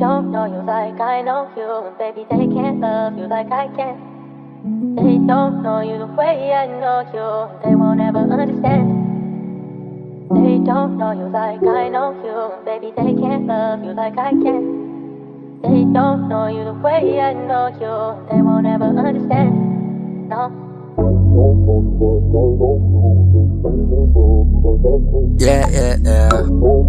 don't know you like I know you, and baby they can't love you like I can. They don't know you the way I know you, and they won't ever understand. They don't know you like I know you, and baby they can't love you like I can. They don't know you the way I know you, and they won't ever understand. No. Yeah, yeah, yeah.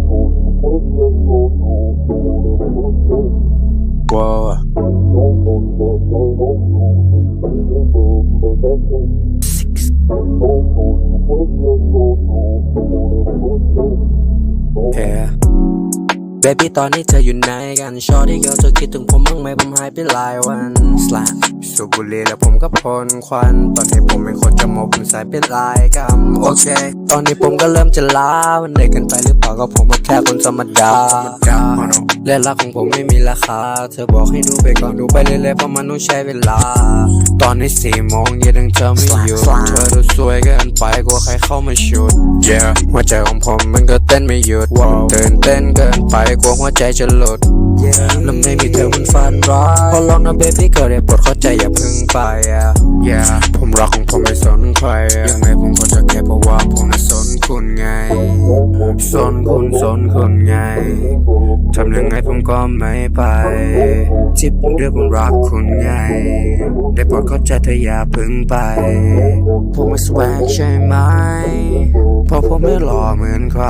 เบบี้ตอนนี้เธออยู่ไหนกันชอที่เกลเธอคิดถึงผมบ้างไหมผมหายไปหลายวันสลับสูบบุหรี่แล้วผมก็พ่นควัน ตอนนี้ผมเป็นคนจะมกผมใส่เป็นลายกำโอเค ตอนนี้ผมก็เริ่มจะล้าวันเด็กกันไปหรือเปล่าก็ผมก็แค่คนธรรมดาเล่นรักของผมไม่มีราคา เธอบอกให้ดูไปก่อนดูไปเรื่อยๆเพราะมันต้องใช้เวลา ตอนนี้สี่โมงเย็นยังเธอไม่อยู่เธอดูสวยเกินไปกลัวใครเข้ามาชุด Yeah หัวใจของผมมันก็เต้นไม่หยุดตื่นเต้นเกินไปกลัวหัวใจจะหลุด Yeah แล้วไม่มีเธอมันฝันร้ายพอลองนะ baby ก็ได้โปรดเข้าใจอย่าพึ่งไป Yeah Yeah ผมรักของผมไม่สนใคร สนคุณสนคุณไง ทำยังไงผมก็ไม่ไป ที่ผมเรื่องผมรักคุณไง ได้โปรดเข้าใจเธออย่าพึ่งไป ผมไม่สวงใช่ไหม เพราะผมไม่หล่อเหมือนใคร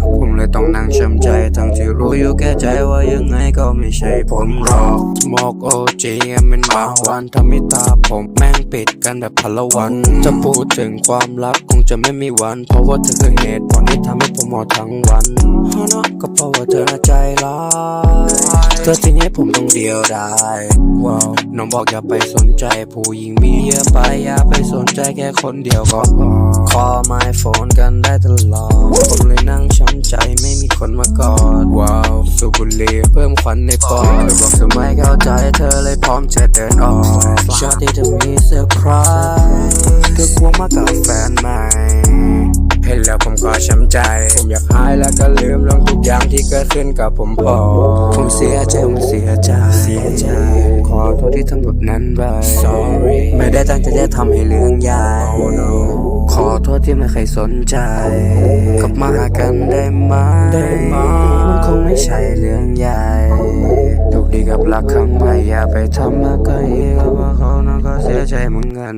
ผมเลยต้องนั่งช้ำใจ ทั้งที่รู้อยู่แก่ใจว่ายังไงก็ไม่ใช่ผมหรอกมอกโอจีเป็นบาวันทำให้ตาผมแม่งปิดกันแบบพลวัน จะพูดถึงความรักคงจะไม่มีวัน เพราะว่าเธอคือเหตุผลที่ทำให้ผมหมดทั้งวันฮะเนอะก็เพราะว่าเธอน่ะใจร้ายเธอทิ้งให้ผมต้องเดียวดายว้าวน้องบอกอย่าไปสนใจผู้หญิงมีเยอะไปอย่าไปสนใจแค่คนเดียวก็พอคอไมโฟนกันได้ตลอดผมเลยนั่งช้ำใจไม่มีคนมากอดว้าวสูบบุหรี่เพิ่มควันในปอดเธอบอกเธอไม่เข้าใจเธอเลยพร้อมจะเดินออกชอบที่จะมีเซอร์ไพรส์เธอควงมากับแฟนใหม่ เห็นแล้วผมก็ช้ำใจ ผมอยากหายแล้วก็ลืมเรื่องทุกอย่างที่เกิดขึ้นกับผมพอผมเสียใจผมเสียใจเสียใจ ขอโทษที่ทำแบบนั้นไป sorry ไม่ได้ตั้งใจจะทำให้เรื่องใหญ่ขอโทษที่ไม่เคยสนใจ กลับมาหากันได้ไหมได้ไหมมันคงไม่ใช่เรื่องใหญ่โชคดีกับรักครั้งใหม่อย่าไปทำแล้วก็อีกเพราะว่าเขานั้นก็เสียใจเหมือนกัน